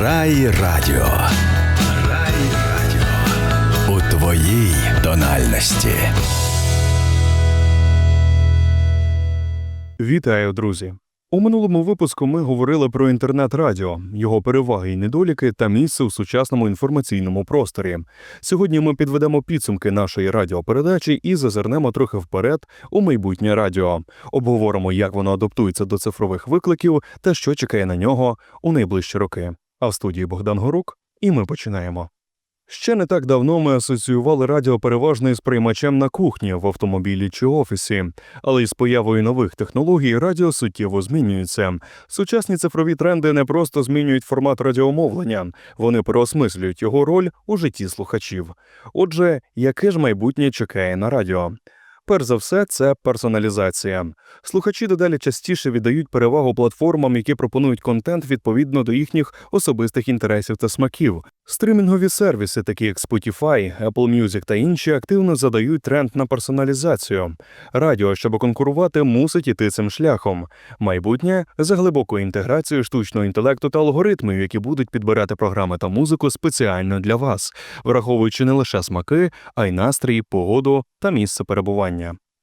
Рай Радіо. Рай Радіо. У твоїй тональності. Вітаю, друзі! У минулому випуску ми говорили про інтернет-радіо, його переваги і недоліки та місце у сучасному інформаційному просторі. Сьогодні ми підведемо підсумки нашої радіопередачі і зазирнемо трохи вперед у майбутнє радіо. Обговоримо, як воно адаптується до цифрових викликів та що чекає на нього у найближчі роки. А в студії Богдан Горук, і ми починаємо. Ще не так давно ми асоціювали радіо переважно із приймачем на кухні, в автомобілі чи офісі, але із появою нових технологій радіо суттєво змінюється. Сучасні цифрові тренди не просто змінюють формат радіомовлення, вони переосмислюють його роль у житті слухачів. Отже, яке ж майбутнє чекає на радіо? Перш за все, це персоналізація. Слухачі дедалі частіше віддають перевагу платформам, які пропонують контент відповідно до їхніх особистих інтересів та смаків. Стримінгові сервіси, такі як Spotify, Apple Music та інші, активно задають тренд на персоналізацію. Радіо, щоб конкурувати, мусить іти цим шляхом. Майбутнє за глибокою інтеграцією штучного інтелекту та алгоритмів, які будуть підбирати програми та музику спеціально для вас, враховуючи не лише смаки, а й настрій, погоду та місце перебування.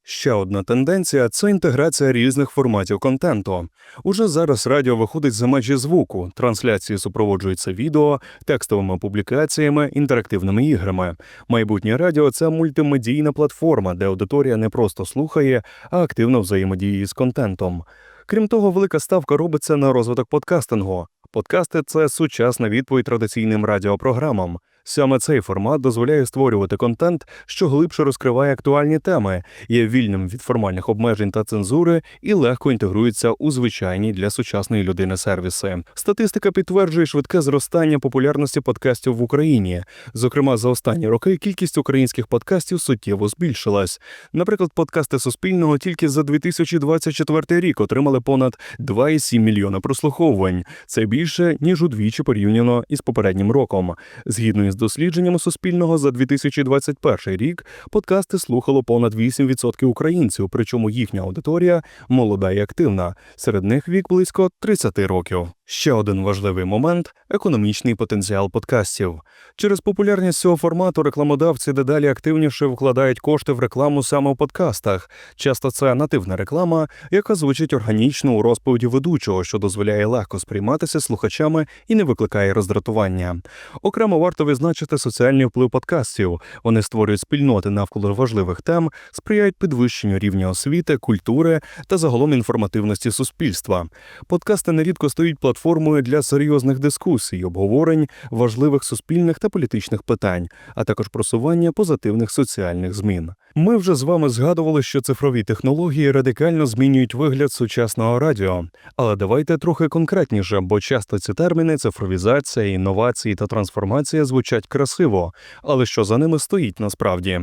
Ще одна тенденція це інтеграція різних форматів контенту. Уже зараз радіо виходить за межі звуку, трансляції супроводжуються відео, текстовими публікаціями, інтерактивними іграми. Майбутнє радіо це мультимедійна платформа, де аудиторія не просто слухає, а активно взаємодіє з контентом. Крім того, велика ставка робиться на розвиток подкастингу. Подкасти це сучасна відповідь традиційним радіопрограмам. Саме цей формат дозволяє створювати контент, що глибше розкриває актуальні теми, є вільним від формальних обмежень та цензури і легко інтегрується у звичайні для сучасної людини сервіси. Статистика підтверджує швидке зростання популярності подкастів в Україні. Зокрема, за останні роки кількість українських подкастів суттєво збільшилась. Наприклад, подкасти Суспільного тільки за 2024 рік отримали понад 2,7 мільйона прослуховувань. Це більше ніж удвічі порівняно із попереднім роком. Згідно із дослідженнями Суспільного за 2021 рік подкасти слухало понад 8% українців, причому їхня аудиторія молода і активна. Серед них вік близько 30 років. Ще один важливий момент економічний потенціал подкастів. Через популярність цього формату рекламодавці дедалі активніше вкладають кошти в рекламу саме в подкастах. Часто це нативна реклама, яка звучить органічно у розповіді ведучого, що дозволяє легко сприйматися слухачами і не викликає роздратування. Окремо варто відзначити соціальний вплив подкастів. Вони створюють спільноти навколо важливих тем, сприяють підвищенню рівня освіти, культури та загалом інформативності суспільства. Подкасти нерідко стають платформою платформою для серйозних дискусій, обговорень важливих суспільних та політичних питань, а також просування позитивних соціальних змін. Ми вже з вами згадували, що цифрові технології радикально змінюють вигляд сучасного радіо, але давайте трохи конкретніше, бо часто ці терміни цифровізація, інновації та трансформація звучать красиво, але що за ними стоїть насправді?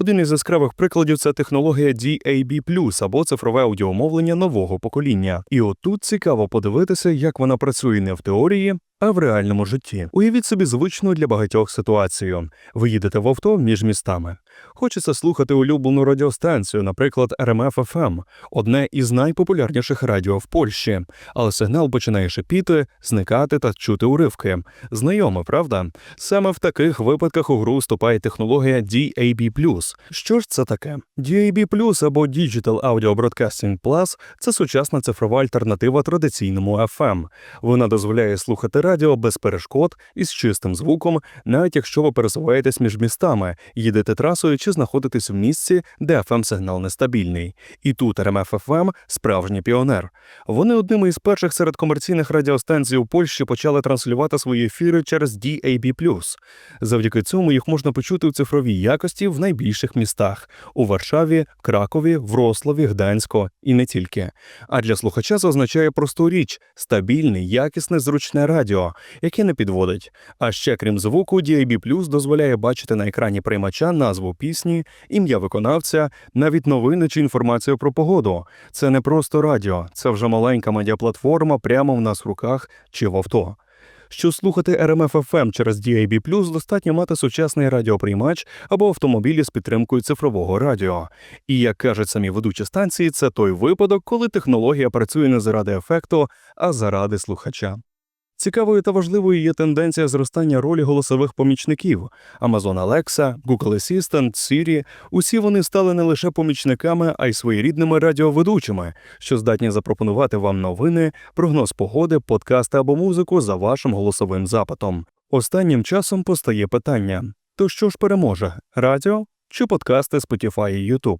Один із яскравих прикладів це технологія DAB+, або цифрове аудіомовлення нового покоління. І отут цікаво подивитися, як вона працює не в теорії, а в реальному житті. Уявіть собі звичну для багатьох ситуацію. Ви їдете в авто між містами. Хочеться слухати улюблену радіостанцію, наприклад, РМФ ФМ, одне із найпопулярніших радіо в Польщі, але сигнал починає шипіти, зникати та чути уривки. Знайоме, правда? Саме в таких випадках у гру вступає технологія DAB+. Що ж це таке? DAB+, або Digital Audio Broadcasting Plus – це сучасна цифрова альтернатива традиційному FM. Вона дозволяє слухати радіо без перешкод із чистим звуком, навіть якщо ви пересуваєтесь між містами, їдете трасою чи знаходитесь в місці, де fm сигнал нестабільний. І тут РМФ-ФМ – справжній піонер. Вони одними із перших серед комерційних радіостанцій у Польщі почали транслювати свої ефіри через DAB+. Завдяки цьому їх можна почути у цифровій якості в найбільших містах у Варшаві, Кракові, Врославі, Гданську і не тільки. А для слухача це означає просту річ стабільне, якісне, зручне радіо, яке не підводить. А ще крім звуку, DAB+, дозволяє бачити на екрані приймача назву пісні, ім'я виконавця, навіть новини чи інформацію про погоду. Це не просто радіо, це вже маленька медіаплатформа прямо в нас в руках чи в авто. Щоб слухати RMF-FM через DAB+, достатньо мати сучасний радіоприймач або автомобілі з підтримкою цифрового радіо. І як кажуть самі ведучі станції, це той випадок, коли технологія працює не заради ефекту, а заради слухача. Цікавою та важливою є тенденція зростання ролі голосових помічників. Amazon Alexa, Google Assistant, Siri – усі вони стали не лише помічниками, а й своєрідними радіоведучими, що здатні запропонувати вам новини, прогноз погоди, подкасти або музику за вашим голосовим запитом. Останнім часом постає питання: то що ж переможе радіо чи подкасти Spotify і YouTube?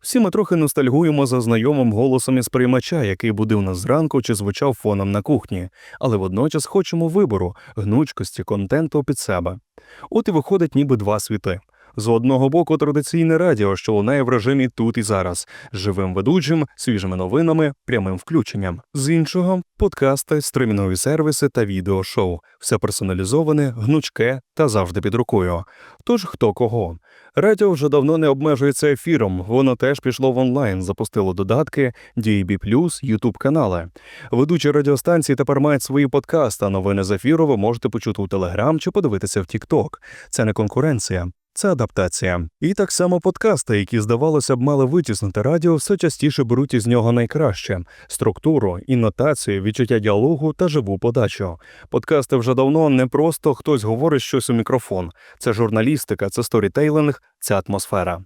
Всі ми трохи ностальгуємо за знайомим голосом із приймача, який будив нас зранку чи звучав фоном на кухні, але водночас хочемо вибору, гнучкості, контенту під себе. От і виходить ніби два світи. З одного боку, традиційне радіо, що лунає в режимі тут і зараз, живим ведучим, свіжими новинами, прямим включенням. З іншого подкасти, стримінгові сервіси та відеошоу. Все персоналізоване, гнучке та завжди під рукою. Тож хто кого. Радіо вже давно не обмежується ефіром, воно теж пішло в онлайн, запустило додатки, DAB+, YouTube канали. Ведучі радіостанції тепер мають свої подкасти, а новини з ефіру ви можете почути у Телеграм чи подивитися в TikTok. Це не конкуренція. Це адаптація. І так само подкасти, які, здавалося б, мали витіснити радіо, все частіше беруть із нього найкраще: структуру, інотацію, відчуття діалогу та живу подачу. Подкасти вже давно не просто хтось говорить щось у мікрофон. Це журналістика, це сторітейлинг, це атмосфера.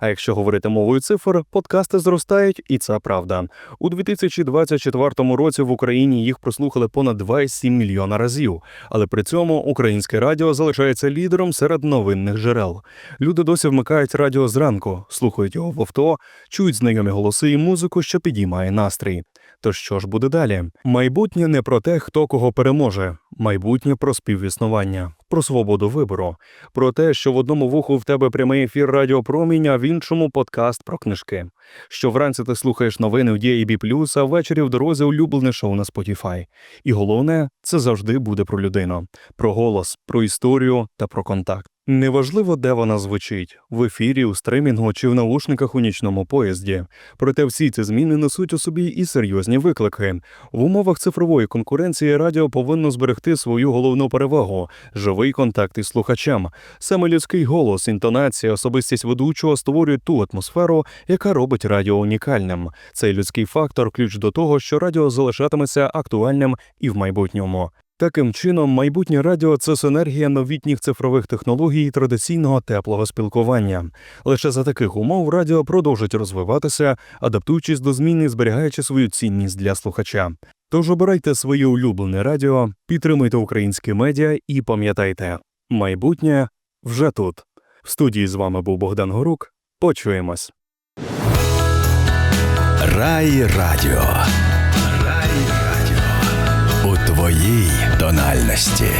А якщо говорити мовою цифр, подкасти зростають, і це правда. У 2024 році в Україні їх прослухали понад 2,7 мільйона разів. Але при цьому українське радіо залишається лідером серед новинних джерел. Люди досі вмикають радіо зранку, слухають його в авто, чують знайомі голоси і музику, що підіймає настрій. То що ж буде далі? Майбутнє не про те, хто кого переможе, майбутнє про співіснування, про свободу вибору, про те, що в одному вуху в тебе прямий ефір радіопромінь, а в іншому подкаст про книжки. Що вранці ти слухаєш новини в DAB+, а ввечері в дорозі улюблене шоу на Spotify. І головне, це завжди буде про людину, про голос, про історію та про контакт. Неважливо, де вона звучить в ефірі, у стримінгу чи в наушниках у нічному поїзді. Проте всі ці зміни несуть у собі і серйозні виклики. В умовах цифрової конкуренції радіо повинно зберегти свою головну перевагу живий контакт із слухачем. Саме людський голос, інтонація, особистість ведучого створюють ту атмосферу, яка робить радіо унікальним. Цей людський фактор ключ до того, що радіо залишатиметься актуальним і в майбутньому. Таким чином, майбутнє радіо це синергія новітніх цифрових технологій і традиційного теплого спілкування. Лише за таких умов радіо продовжить розвиватися, адаптуючись до змін і зберігаючи свою цінність для слухача. Тож обирайте своє улюблене радіо, підтримуйте українські медіа і пам'ятайте, майбутнє вже тут. В студії з вами був Богдан Горук. Почуємось. Рай Радіо. Рай Радіо. У твоїй тональності.